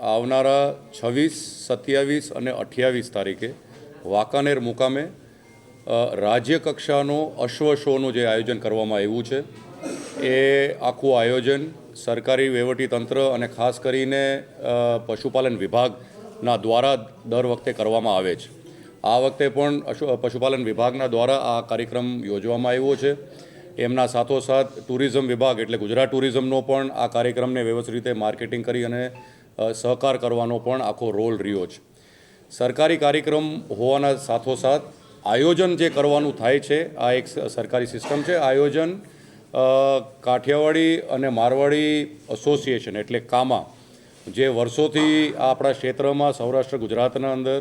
આવનારા છવ્વીસ, સત્યાવીસ અને અઠ્યાવીસ તારીખે વાંકાનેર મુકામે રાજ્ય કક્ષાનો અશ્વ શોનું જે આયોજન કરવામાં આવ્યું છે, એ આખું આયોજન સરકારી વહીવટીતંત્ર અને ખાસ કરીને પશુપાલન વિભાગના દ્વારા દર વખતે કરવામાં આવે છે. આ વખતે પણ પશુપાલન વિભાગના દ્વારા આ કાર્યક્રમ યોજવામાં આવ્યો છે. એમના સાથોસાથ ટુરિઝમ વિભાગ એટલે ગુજરાત ટુરિઝમનો પણ આ કાર્યક્રમને વ્યવસ્થિત રીતે માર્કેટિંગ કરી અને સહકાર કરવાનો પણ આખો રોલ રહ્યો છે. સરકારી કાર્યક્રમ હોવાના સાથોસાથ આયોજન જે કરવાનું થાય છે, આ એક સરકારી સિસ્ટમ છે, આયોજન કાઠિયાવાડી અને મારવાડી એસોસિએશન એટલે કામા, જે વર્ષોથી આપણા ક્ષેત્રમાં સૌરાષ્ટ્ર, ગુજરાતના અંદર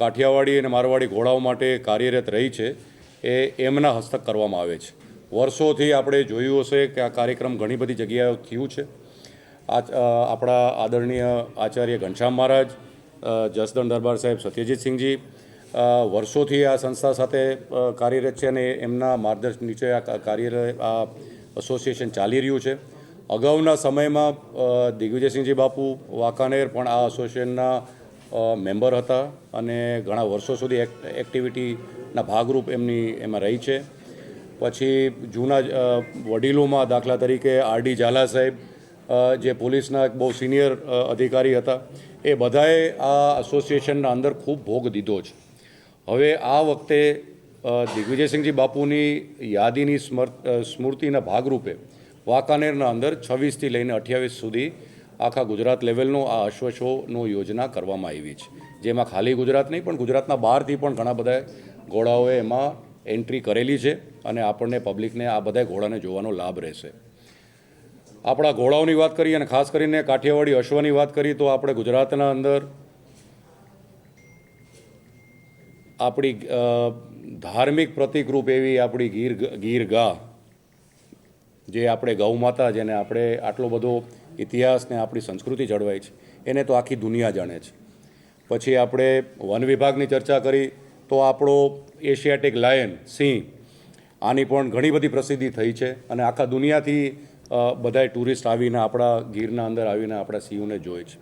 કાઠિયાવાડી અને મારવાડી ઘોડાઓ માટે કાર્યરત રહી છે, એ એમના હસ્તક કરવામાં આવે છે. વર્ષોથી આપણે જોયું હશે કે આ કાર્યક્રમ ઘણી બધી જગ્યાએ થયું છે. આ આપણા આદરણીય આચાર્ય ઘનશ્યામ મહારાજ જસદણ દરબાર સાહેબ સત્યજીતસિંહજી વર્ષોથી આ સંસ્થા સાથે કાર્યરત છે અને એમના માર્ગદર્શન નીચે આ કાર્યરત કાર્ય આ એસોસિએશન ચાલી રહ્યું છે. અગાઉના સમયમાં દિગ્વિજયસિંહજી બાપુ વાંકાનેર પણ આ એસોસિએશનના મેમ્બર હતા અને ઘણા વર્ષો સુધી એક્ટ, એક્ટિવિટીના ભાગરૂપ એમની એમાં રહી છે. પછી જૂના વડીલોમાં દાખલા તરીકે આરડી ઝાલા સાહેબ જે પોલીસના એક બહુ સિનિયર અધિકારી હતા, એ બધાએ આ એસોસિએશનના અંદર ખૂબ ભોગ દીધો છે. હવે આ વખતે દિગ્વિજયસિંહજી બાપુની યાદીની સ્મૃતિના ભાગરૂપે વાંકાનેરના અંદર છવ્વીસથી લઈને અઠ્યાવીસ સુધી આખા ગુજરાત લેવલનો આ અશ્વશોનો યોજના કરવામાં આવી છે. જેમાં ખાલી ગુજરાત નહીં, પણ ગુજરાતના બહારથી પણ ઘણા બધા ઘોડાઓએ એમાં એન્ટ્રી કરેલી છે અને આપણને પબ્લિકને આ બધા ઘોડાને જોવાનો લાભ રહેશે. આપણા ઘોડાઓની વાત કરીએ અને ખાસ કરીને કાઠિયાવાડી અશ્વની વાત કરીએ તો આપણે ગુજરાતના અંદર આપણી ધાર્મિક પ્રતિકરૂપ એવી આપણી ગીર ગીર ગા જે આપણે ગૌ માતા, જેને આપણે આટલો બધો ઇતિહાસ ને આપણી સંસ્કૃતિ જળવાઈ છે, એને તો આખી દુનિયા જાણે છે. પછી આપણે વન વિભાગની ચર્ચા કરી, તો આપણો એશિયાટિક લાયન, સિંહ, આની પણ ઘણી બધી પ્રસિદ્ધિ થઈ છે અને આખા દુનિયાથી બધાય ટુરિસ્ટ આવીને આપણા ગીરના અંદર આવીને આપણા સિંહોને જોઈ છે.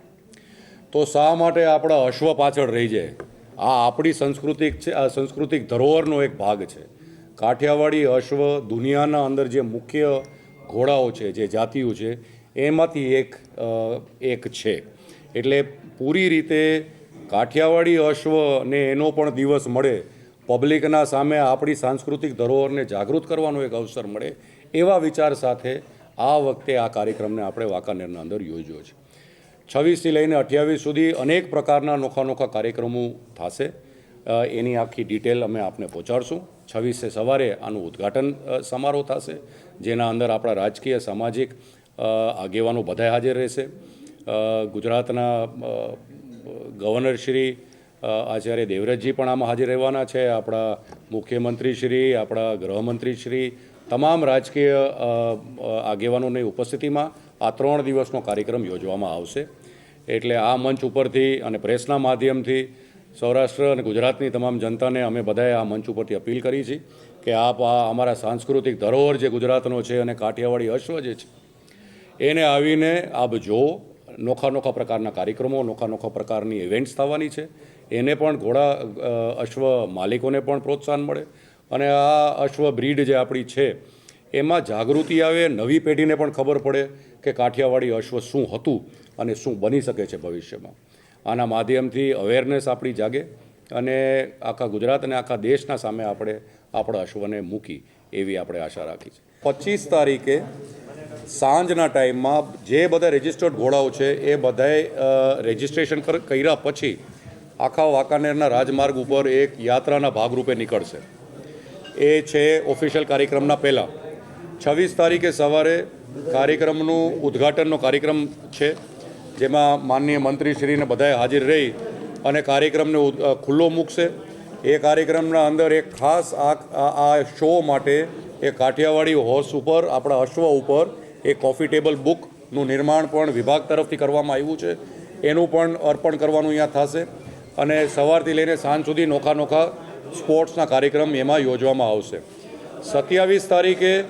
તો શા માટે આપણા અશ્વ પાછળ રહી જાય? આ આપણી સંસ્કૃતિક છે, આ સંસ્કૃતિક ધરોહરનો એક ભાગ છે. કાઠિયાવાડી અશ્વ દુનિયાના અંદર જે મુખ્ય ઘોડાઓ છે, જે જાતિઓ છે, એમાંથી એક એક છે. એટલે પૂરી રીતે કાઠિયાવાડી અશ્વને એનો પણ દિવસ મળે, પબ્લિકના સામે આપણી સાંસ્કૃતિક ધરોહરને જાગૃત કરવાનો એક અવસર મળે, એવા વિચાર સાથે આ વખતે આ કાર્યક્રમને આપણે વાંકાનેરના અંદર યોજ્યો છે. છવ્વીસથી લઈને અઠ્યાવીસ સુધી અનેક પ્રકારના નોખા નોખા કાર્યક્રમો થશે. એની આખી ડિટેલ અમે આપને પહોંચાડશું. છવ્વીસે સવારે આનું ઉદ્ઘાટન સમારોહ થશે, જેના અંદર આપણા રાજકીય, સામાજિક આગેવાનો બધાય હાજર રહેશે. ગુજરાતના ગવર્નર શ્રી આચાર્ય દેવવ્રતજી પણ આમાં હાજર રહેવાના છે. આપણા મુખ્યમંત્રી શ્રી, આપણા ગૃહમંત્રી શ્રી તમામ રાજકીય આગેવાનોની ઉપસ્થિતિમાં આ ત્રણ દિવસનો કાર્યક્રમ યોજવામાં આવશે. એટલે આ મંચ ઉપરથી અને પ્રેસના માધ્યમથી સૌરાષ્ટ્ર અને ગુજરાતની તમામ જનતાને અમે બધાએ આ મંચ ઉપરથી અપીલ કરી છે કે આપ આ અમારા સાંસ્કૃતિક ધરોહર જે ગુજરાતનો છે અને કાઠિયાવાડી અશ્વ જે છે, એને આવીને આપ જો નોખા નોખા પ્રકારના કાર્યક્રમો, નોખા નોખા પ્રકારની ઇવેન્ટ્સ થવાની છે. એને પણ ઘોડા અશ્વ માલિકોને પણ પ્રોત્સાહન મળે. અને આ અશ્વ બ્રીડ જે આપણી છે, એમાં જાગૃતિ આવે, નવી પેઢીને પણ ખબર પડે કે કાઠિયાવાડી અશ્વ શું હતું અને શું બની શકે છે ભવિષ્યમાં. આના માધ્યમથી અવેરનેસ આપણી જાગે અને આખા ગુજરાત અને આખા દેશના સામે આપણે આપણા અશ્વને મૂકી એવી આપણે આશા રાખી છે. પચીસ તારીખે સાંજના ટાઈમમાં જે બધા રજિસ્ટર્ડ ઘોડાઓ છે, એ બધાએ રજિસ્ટ્રેશન કર- કર્યા પછી આખા વાંકાનેરના રાજમાર્ગ ઉપર એક યાત્રાના ભાગરૂપે નીકળશે. એ છે ઓફિશિયલ કાર્યક્રમના પહેલાં. છવ્વીસ તારીખે સવારે કાર્યક્રમનું ઉદ્ઘાટનનો કાર્યક્રમ છે, જેમાં માનનીય મંત્રીશ્રીને બધાએ હાજર રહી અને કાર્યક્રમને ખુલ્લો મૂકશે. એ કાર્યક્રમના અંદર એક ખાસ આ, આ- શો માટે એ કાઠિયાવાડી હોર્સ ઉપર, આપણા અશ્વ ઉપર એ કોફી ટેબલ બુકનું નિર્માણ પણ વિભાગ તરફથી કરવામાં આવ્યું છે. એનું પણ અર્પણ કરવાનું અહીંયા થશે. અને સવારથી લઈને સાંજ સુધી નોખા નોખા સ્પોર્ટ્સના કાર્યક્રમ એમાં યોજવામાં આવશે. સત્યાવીસ તારીખે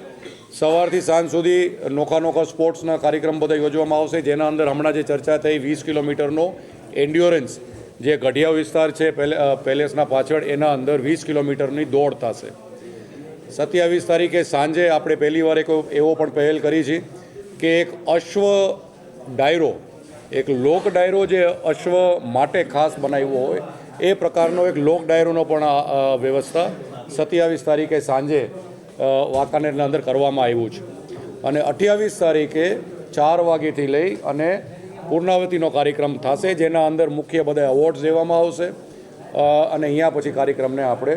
સવારથી સાંજ સુધી નોખા નોખા સ્પોર્ટ્સના કાર્યક્રમ બધા યોજવામાં આવશે, જેના અંદર હમણાં જે ચર્ચા થઈ વીસ કિલોમીટરનો એન્ડ્યોરન્સ જે ગઢિયા વિસ્તાર છે, પેલે- પેલેસના પાછળ, એના અંદર વીસ કિલોમીટરની દોડ થશે. સત્યાવીસ તારીખે સાંજે આપણે પહેલીવાર એક એવો પણ પહેલ કરી છે કે એક અશ્વ ડાયરો, એક લોક ડાયરો જે અશ્વ માટે ખાસ બનાવ્યો હોય એ પ્રકારનો એક લોક ડાયરોનો પણ વ્યવસ્થા સત્યાવીસ તારીખે સાંજે વાંકાનેરના અંદર કરવામાં આવ્યું છે. અને અઠ્યાવીસ તારીખે ચાર વાગ્યાથી લઈ અને પૂર્ણાવતીનો કાર્યક્રમ થશે, જેના અંદર મુખ્ય બધા એવોર્ડ્સ દેવામાં આવશે અને અહીંયા પછી કાર્યક્રમને આપણે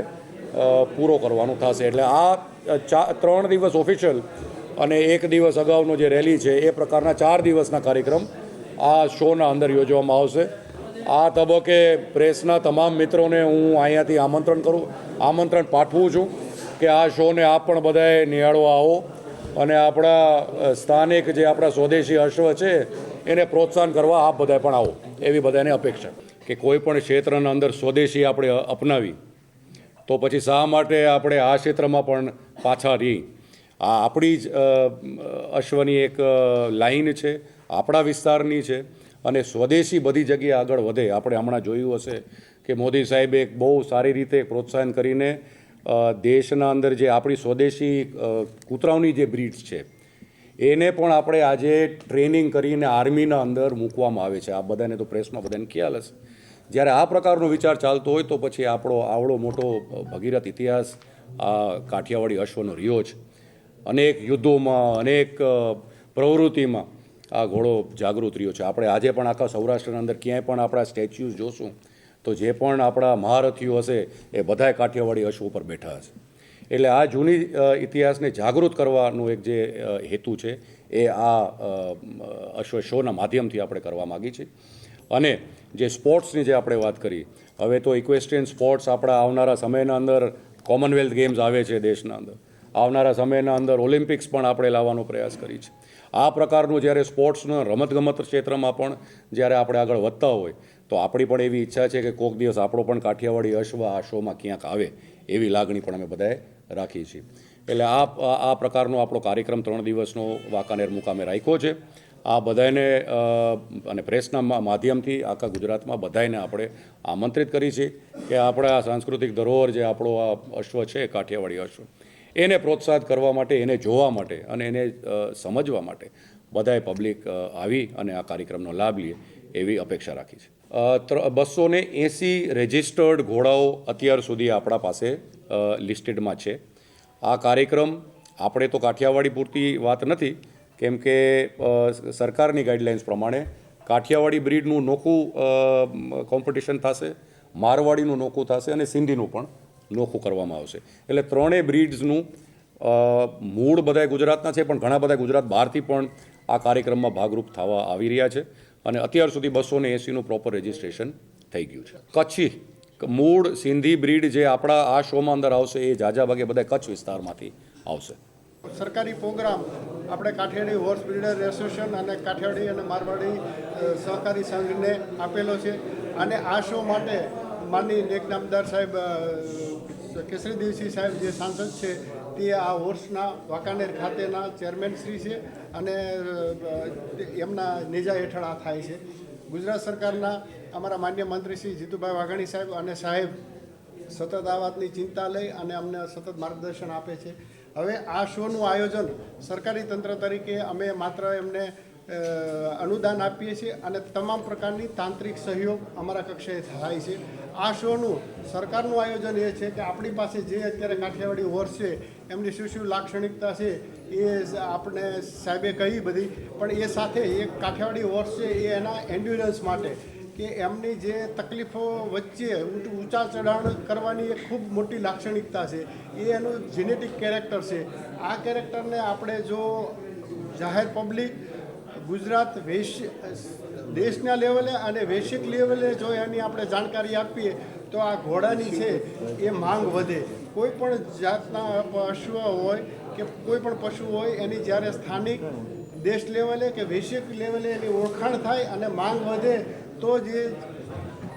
પૂરો કરવાનું થશે. એટલે આ ચા, ત્રણ દિવસ ઓફિશિયલ અને એક દિવસ અગાઉનો જે રેલી છે, એ પ્રકારના ચાર દિવસના કાર્યક્રમ આ શોના અંદર યોજવામાં આવશે. આ તબક્કે પ્રેસના તમામ મિત્રોને હું અહીંયાથી આમંત્રણ કરું, આમંત્રણ પાઠવું છું કે આ શોને આપ પણ બધાએ નિહાળવા આવો. અને આપણા સ્થાનિક જે આપણા સ્વદેશી અશ્વ છે, એને પ્રોત્સાહન કરવા આપ બધાએ પણ આવો. એવી બધાને અપેક્ષા. કે કોઈ પણ ક્ષેત્રના અંદર સ્વદેશી આપણે અપનાવી, તો પછી શા માટે આપણે આ ક્ષેત્રમાં પણ પાછા રહી? આ આપણી જ અશ્વની એક લાઈન છે, આપણા વિસ્તારની છે. અને સ્વદેશી બધી જગ્યાએ આગળ વધે. આપણે હમણાં જોયું હશે કે મોદી સાહેબે એક બહુ સારી રીતે પ્રોત્સાહન કરીને દેશના અંદર જે આપણી સ્વદેશી કૂતરાઓની જે બ્રીડ્સ છે, એને પણ આપણે આજે ટ્રેનિંગ કરીને આર્મીના અંદર મૂકવામાં આવે છે. આ બધાને તો પ્રેસમાં બધાને ખ્યાલ હશે. જ્યારે આ પ્રકારનો વિચાર ચાલતો હોય તો પછી આપણો આવડો મોટો ભગીરથ ઇતિહાસ, આ કાઠિયાવાડી અશ્વનો રહ્યો છે. અનેક યુદ્ધોમાં, અનેક પ્રવૃત્તિમાં આ ઘોડો જાગૃત રહ્યો છે. આપણે આજે પણ આખા સૌરાષ્ટ્રના અંદર ક્યાંય પણ આપણા સ્ટેચ્યુઝ જોશું, તો જે પણ આપણા મહારથીઓ હશે, એ બધાય કાઠિયાવાડી અશ્વ ઉપર બેઠા હશે. એટલે આ જૂની ઇતિહાસને જાગૃત કરવાનું એક જે હેતુ છે, એ આ અશ્વ શોના માધ્યમથી આપણે કરવા માગી છીએ અને જે સ્પોર્ટ્સની જે આપણે વાત કરી, હવે તો ઇક્વેસ્ટ્રિયન સ્પોર્ટ્સ આપણા આવનારા સમયના અંદર કોમનવેલ્થ ગેમ્સ આવે છે દેશના અંદર. આવનારા સમયના અંદર ઓલિમ્પિક્સ પણ આપણે લાવવાનો પ્રયાસ કરી છે. આ પ્રકારનું જ્યારે સ્પોર્ટ્સના રમતગમત ક્ષેત્રમાં પણ જ્યારે આપણે આગળ વધતા હોય, તો આપણી પણ એવી ઈચ્છા છે કે કોઈક દિવસ આપણો પણ કાઠિયાવાડી અશ્વ આ શોમાં ક્યાંક આવે, એવી લાગણી પણ અમે બધાએ રાખી છીએ. એટલે આ- આ પ્રકારનો આપણો કાર્યક્રમ ત્રણ દિવસનો વાંકાનેર મુકામે રાખ્યો છે. આ બધાને અને પ્રેસના માધ્યમથી આખા ગુજરાતમાં બધાને આપણે આમંત્રિત કરી છે કે આપણા આ સાંસ્કૃતિક ધરોહર જે આપણો આ અશ્વ છે, કાઠિયાવાડી અશ્વ એને પ્રોત્સાહિત કરવા માટે, એને જોવા માટે અને એને સમજવા માટે બધાએ પબ્લિક આવી અને આ કાર્યક્રમનો લાભ લે એવી અપેક્ષા રાખી છે. બસો ને એંસી રજિસ્ટર્ડ ઘોડાઓ અત્યાર સુધી આપણા પાસે લિસ્ટેડમાં છે. આ કાર્યક્રમ આપણે તો કાઠિયાવાડી પૂરતી વાત નથી, કેમ કે સરકારની ગાઈડલાઇન્સ પ્રમાણે કાઠિયાવાડી બ્રીડનું નોખું કોમ્પિટિશન થશે, મારવાડીનું નોખું થશે અને સિંધીનું પણ નોખું કરવામાં આવશે. એટલે ત્રણેય બ્રિડ્સનું મૂળ બધાય ગુજરાતના છે, પણ ઘણા બધા ગુજરાત બહારથી પણ આ કાર્યક્રમમાં ભાગરૂપ થવા આવી રહ્યા છે. અને અત્યાર સુધી બસો ને એંસીનું પ્રોપર રજિસ્ટ્રેશન થઈ ગયું છે. કચ્છી મૂળ સિંધી બ્રીડ જે આપણા આ શોમાં અંદર આવશે, એ જાજા ભાગે બધા કચ્છ વિસ્તારમાંથી આવશે. સરકારી પ્રોગ્રામ, આપણે કાઠિયાવાડી હોર્સ બ્રીડર એસોસિએશન અને કાઠિયાવાડી અને મારવાડી સહકારી સંઘને આપેલો છે. અને આ શો માટે માનની નેક નામદાર સાહેબ કેસરી દેવસિંહ સાહેબ જે સાંસદ છે, તે આ હોર્સના વાંકાનેર ખાતેના ચેરમેન શ્રી છે અને એમના નેજા હેઠળ આ થાય છે. ગુજરાત સરકારના અમારા માન્ય મંત્રી શ્રી જીતુભાઈ વાઘાણી સાહેબ અને સાહેબ સતત આ વાતની ચિંતા લઈ અને અમને સતત માર્ગદર્શન આપે છે. હવે આ શોનું આયોજન સરકારી તંત્ર તરીકે અમે માત્ર એમને અનુદાન આપીએ છીએ અને તમામ પ્રકારની તાંત્રિક સહયોગ અમારા કક્ષાએ થાય છે. આ શોનું સરકારનું આયોજન એ છે કે આપણી પાસે જે અત્યારે કાઠિયાવાડી હોર્સ છે, એમની શું શું લાક્ષણિકતા છે, એ આપણે સાહેબે કહી બધી. પણ એ સાથે એક કાઠિયાવાડી હોર્સ છે, એ એના એન્ડ્યુરન્સ માટે કે એમની જે તકલીફો વચ્ચે ઊંચા ચઢાણ કરવાની એક ખૂબ મોટી લાક્ષણિકતા છે, એ એનું જેનેટિક કેરેક્ટર છે. આ કેરેક્ટરને આપણે જો જાહેર પબ્લિક ગુજરાત વૈશ્ય દેશના લેવલે અને વૈશ્વિક લેવલે જો એની આપણે જાણકારી આપીએ, તો આ ઘોડાની છે, એ માંગ વધે. કોઈ પણ જાતના પશુ હોય કે કોઈ પણ પશુ હોય, એની જ્યારે સ્થાનિક દેશ લેવલે કે વૈશ્વિક લેવલે એની ઓળખાણ થાય અને માંગ વધે, તો જ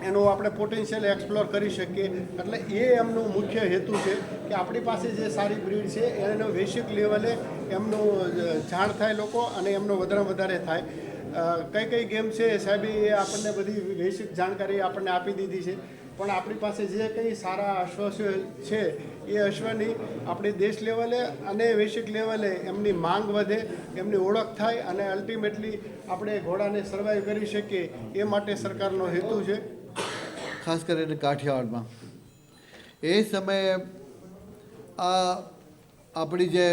એનું આપણે પોટેન્શિયલ એક્સપ્લોર કરી શકીએ. એટલે એ એમનો મુખ્ય હેતુ છે કે આપણી પાસે જે સારી બ્રીડ છે, એનો વૈશ્વિક લેવલે એમનું જાણ થાય લોકો અને એમનો વધારે વધારે થાય. કઈ કઈ ગેમ છે સાહેબ, એ આપણને બધી વૈશ્વિક જાણકારી આપણને આપી દીધી છે. પણ આપણી પાસે જે કંઈ સારા અશ્વ છે, એ અશ્વની આપણી દેશ લેવલે અને વૈશ્વિક લેવલે એમની માંગ વધે, એમની ઓળખ થાય અને અલ્ટિમેટલી આપણે ઘોડાને સર્વાઈવ કરી શકીએ, એ માટે સરકારનો હેતુ છે. ખાસ કરીને કાઠિયાવાડમાં. એ સમયે આ આપણી જે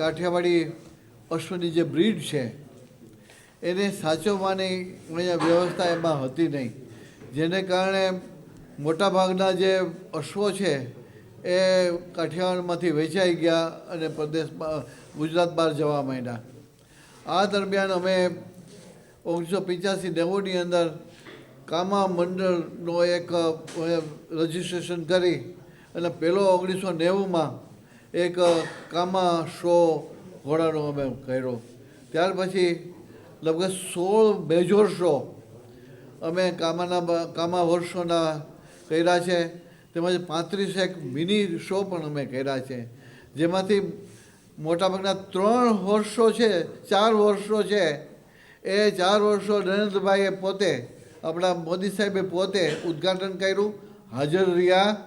કાઠિયાવાડી અશ્વની જે બ્રીડ છે એને સાચવવાની અહીંયા વ્યવસ્થા એમાં હતી નહીં. જેને કારણે મોટાભાગના જે અશ્વો છે એ કાઠિયાવાડમાંથી વેચાઈ ગયા અને પ્રદેશમાં ગુજરાત બહાર જવા માંડ્યા. આ દરમિયાન અમે ઓગણીસો પંચ્યાસી નેવુંની અંદર કામા મંડળનો એક રજિસ્ટ્રેશન કરી અને પહેલો ઓગણીસો નેવુંમાં એક કામા શો ઘોડાનો અમે કર્યો. ત્યાર પછી લગભગ સોળ મેજોર શો અમે કામાના કામા વર્ષોના કર્યા છે. તેમજ પાંત્રીસ એક મિની શો પણ અમે કર્યા છે. જેમાંથી મોટાભાગના ત્રણ વર્ષો છે, ચાર વર્ષો છે. એ ચાર વર્ષો નરેન્દ્રભાઈએ પોતે, આપણા મોદી સાહેબે પોતે ઉદ્ઘાટન કર્યું, હાજર રહ્યા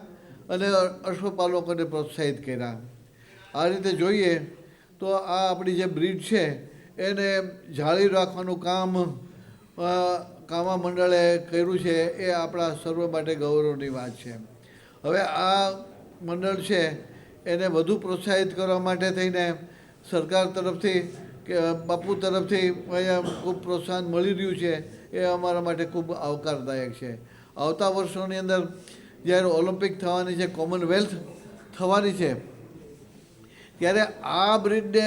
અને અશ્વપાલકોને પ્રોત્સાહિત કર્યા. આ રીતે જોઈએ તો આ આપણી જે બ્રિડ છે એને જાળી રાખવાનું કામ કામા મંડળે કર્યું છે એ આપણા સર્વ માટે ગૌરવની વાત છે. હવે આ મંડળ છે એને વધુ પ્રોત્સાહિત કરવા માટે થઈને સરકાર તરફથી કે બાપુ તરફથી ખૂબ પ્રોત્સાહન મળી રહ્યું છે એ અમારા માટે ખૂબ આવકારદાયક છે. આવતા વર્ષોની અંદર જ્યારે ઓલિમ્પિક થવાની છે, કોમનવેલ્થ થવાની છે, ત્યારે આ બ્રિડને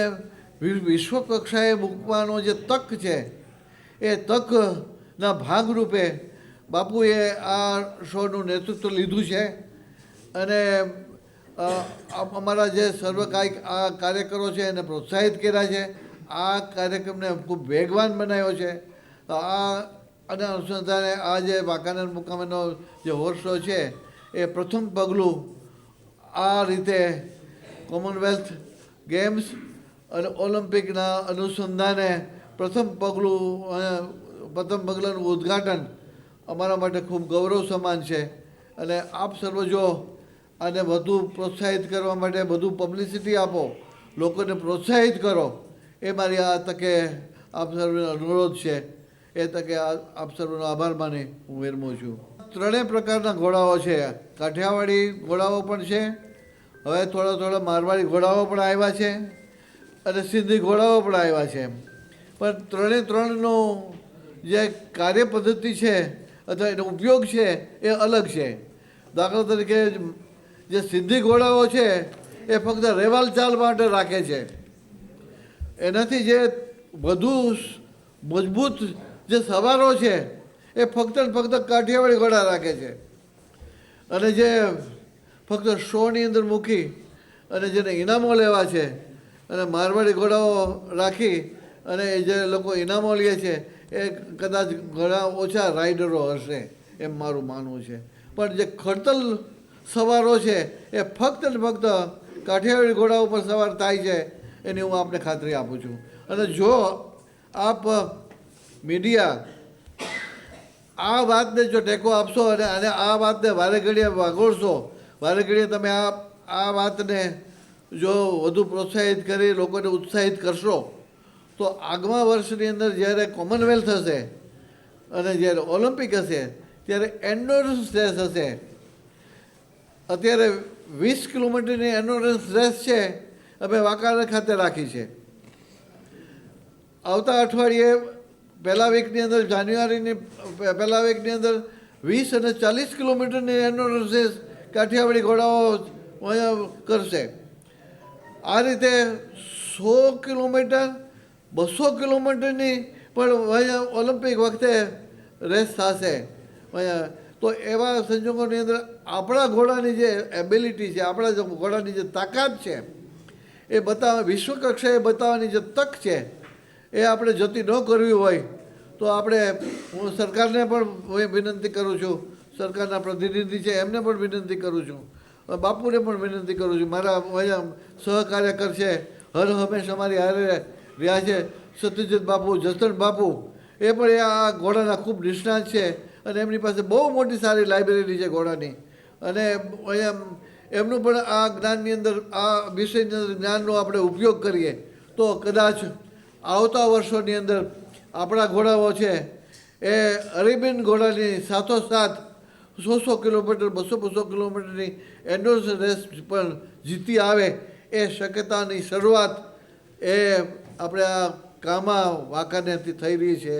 વિશ્વ કક્ષાએ મૂકવાનો જે તક છે, એ તકના ભાગરૂપે બાપુએ આ શોનું નેતૃત્વ લીધું છે. અને અમારા જે સર્વકાય આ કાર્યકરો છે, એને પ્રોત્સાહિત કર્યા છે. આ કાર્યક્રમને ખૂબ વેગવાન બનાવ્યો છે. આ અને અનુસંધાને આ જે વાંકાનેર મુકામેનો જે હોર્સ શો છે, એ પ્રથમ પગલું આ રીતે કોમનવેલ્થ ગેમ્સ અને ઓલિમ્પિકના અનુસંધાને પ્રથમ પગલું પ્રથમ પગલાંનું ઉદ્ઘાટન અમારા માટે ખૂબ ગૌરવ સમાન છે. અને આપ સર્વ જો આને વધુ પ્રોત્સાહિત કરવા માટે વધુ પબ્લિસિટી આપો, લોકોને પ્રોત્સાહિત કરો. એ મારી આ તકે આપ સર્વનો અનુરોધ છે. એ તકે આપ સર્વનો આભાર માની હું વિરમું છું. ત્રણેય પ્રકારના ઘોડાઓ છે. કાઠિયાવાડી ઘોડાઓ પણ છે. હવે થોડા થોડા મારવાડી ઘોડાઓ પણ આવ્યા છે. અને સિંધી ઘોડાઓ પણ આવ્યા છે. પણ ત્રણે ત્રણનું જે કાર્ય પદ્ધતિ છે અથવા એનો ઉપયોગ છે એ અલગ છે. દાખલા તરીકે જે સિંધી ઘોડાઓ છે એ ફક્ત રેવાલ ચાલ માટે રાખે છે. એનાથી જે વધુ મજબૂત જે સવારો છે એ ફક્ત ફક્ત કાઠિયાવાડી ઘોડા રાખે છે. અને જે ફક્ત શોની અંદર મૂકી અને જેને ઇનામો લેવા છે અને મારવાડી ઘોડાઓ રાખી અને જે લોકો ઇનામો લે છે, એ કદાચ ઘણા ઓછા રાઇડરો હશે એમ મારું માનવું છે. પણ જે ખડતલ સવારો છે, એ ફક્ત ને ફક્ત કાઠિયાવાડી ઘોડા ઉપર સવાર થાય છે, એની હું આપને ખાતરી આપું છું. અને જો આપ મીડિયા આ વાતને જો ટેકો આપશો અને આ વાતને વારે ઘડીએ વાગોળશો, વારે ઘડીએ તમે આ આ વાતને જો વધુ પ્રોત્સાહિત કરી, લોકોને ઉત્સાહિત કરશો, તો આગમા વર્ષની અંદર જ્યારે કોમનવેલ્થ હશે અને જ્યારે ઓલિમ્પિક હશે, ત્યારે એન્ડોરન્સ રેસ હશે. અત્યારે વીસ કિલોમીટરની એન્ડોરન્સ રેસ છે, અમે વાંકાનેર ખાતે રાખી છે. આવતા અઠવાડિયે પહેલા વીકની અંદર જાન્યુઆરીની, પહેલા વીકની અંદર વીસ અને ચાલીસ કિલોમીટરની એન્ડોરન્સ રેસ કાઠિયાવાડી ઘોડાઓ કરશે. આ રીતે સો કિલોમીટર, બસો કિલોમીટરની પણ ઓલિમ્પિક વખતે રેસ થશે. તો એવા સંજોગોની અંદર આપણા ઘોડાની જે એબિલિટી છે, આપણા જે ઘોડાની જે તાકાત છે, એ બતાવવા વિશ્વ કક્ષાએ બતાવવાની જે તક છે, એ આપણે જતી ન કરવી હોય, તો આપણે હું સરકારને પણ વિનંતી કરું છું. સરકારના પ્રતિનિધિ છે, એમને પણ વિનંતી કરું છું. બાપુને પણ વિનંતી કરું છું, મારા સહકાર્યકર છે હર હંમેશ અમારી હારે રહ્યા છે સત્યજીત બાપુ જસન બાપુ, એ પણ એ આ ઘોડાના ખૂબ નિષ્ણાત છે અને એમની પાસે બહુ મોટી સારી લાઇબ્રેરી છે ઘોડાની. અને અહીંયા એમનું પણ આ જ્ઞાનની અંદર, આ વિષયની અંદર જ્ઞાનનો આપણે ઉપયોગ કરીએ તો કદાચ આવતા વર્ષોની અંદર આપણા ઘોડાઓ છે એ અરેબિયન ઘોડાની સાથોસાથ સો સો કિલોમીટર, બસો બસો કિલોમીટરની એન્ડોર્સ રેસ પણ જીતી આવે એ શક્યતાની શરૂઆત એ આપણે આ કામા વાંકાનેરથી થઈ રહી છે.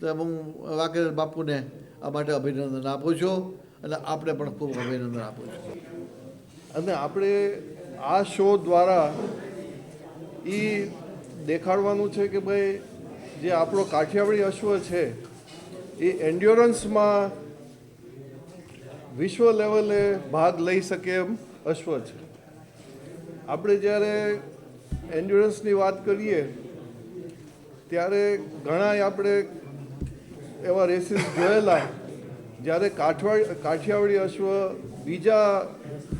તો હું વાંકાનેર બાપુને આ માટે અભિનંદન આપું છું અને આપણે પણ ખૂબ અભિનંદન આપું છું. અને આપણે આ શો દ્વારા એ દેખાડવાનું છે કે ભાઈ જે આપણો કાઠિયાવાડી અશ્વ છે, એ એન્ડ્યોરન્સમાં વિશ્વ લેવલે ભાગ લઈ શકે એમ અશ્વ છે. આપણે જ્યારે એન્ડ્યુરન્સની વાત કરીએ, ત્યારે ઘણા આપણે એવા રેસીસ જોયેલા, જ્યારે કાઠવાડ, કાઠિયાવાડી અશ્વ બીજા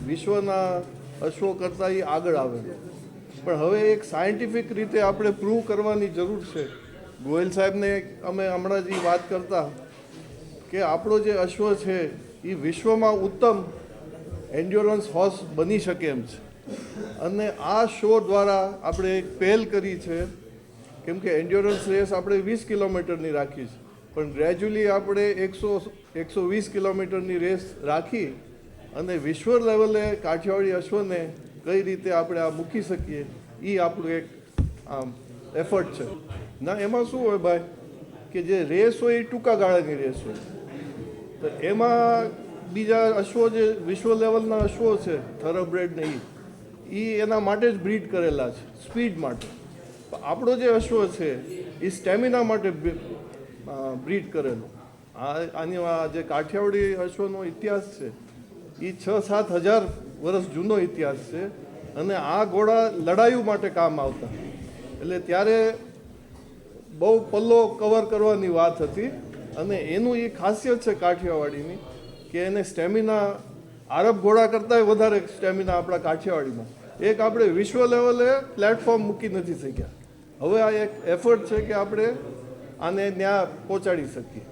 વિશ્વના અશ્વો કરતાં એ આગળ આવે. પણ હવે એક સાયન્ટિફિક રીતે આપણે પ્રૂવ કરવાની જરૂર છે. ગોયલ સાહેબને અમે હમણાં જ વાત કરતા કે આપણો જે અશ્વ છે એ વિશ્વમાં ઉત્તમ એન્ડ્યોરન્સ હોર્સ બની શકે એમ છે. અને આ શો દ્વારા આપણે એક પહેલ કરી છે, કેમ કે એન્ડ્યોરન્સ રેસ આપણે વીસ કિલોમીટરની રાખી છે. પણ ગ્રેજ્યુઅલી આપણે એકસો એકસો વીસ કિલોમીટરની રેસ રાખી અને વિશ્વ લેવલે કાઠિયાવાડી અશ્વને કઈ રીતે આપણે આ મૂકી શકીએ એ આપણું એક, આમ એફર્ટ છે. ના, એમાં શું હોય ભાઈ, કે જે રેસ હોય એ ટૂંકા ગાળાની રેસ હોય. તો એમાં બીજા અશ્વો જે વિશ્વ લેવલના અશ્વો છે થરબ્રેડ ને એ એના માટે જ બ્રીડ કરેલા છે સ્પીડ માટે. આપણો જે અશ્વ છે એ સ્ટેમિના માટે બ્રીડ કરેલો. આ, આની આ જે કાઠિયાવાડી અશ્વનો ઇતિહાસ છે એ છ સાત હજાર વર્ષ જૂનો ઇતિહાસ છે અને આ ઘોડા લડાયું માટે કામ આવતા. એટલે ત્યારે બહુ પલ્લો કવર કરવાની વાત હતી. અને એનું એ ખાસિયત છે કાઠિયાવાડીની કે એને સ્ટેમિના આરબ ઘોડા કરતાંય વધારે સ્ટેમિના આપણા કાઠિયાવાડીમાં. એક આપણે વિશ્વ લેવલે પ્લેટફોર્મ મૂકી નથી શક્યા. હવે આ એક એફર્ટ છે કે આપણે આને ત્યાં પહોંચાડી શકીએ.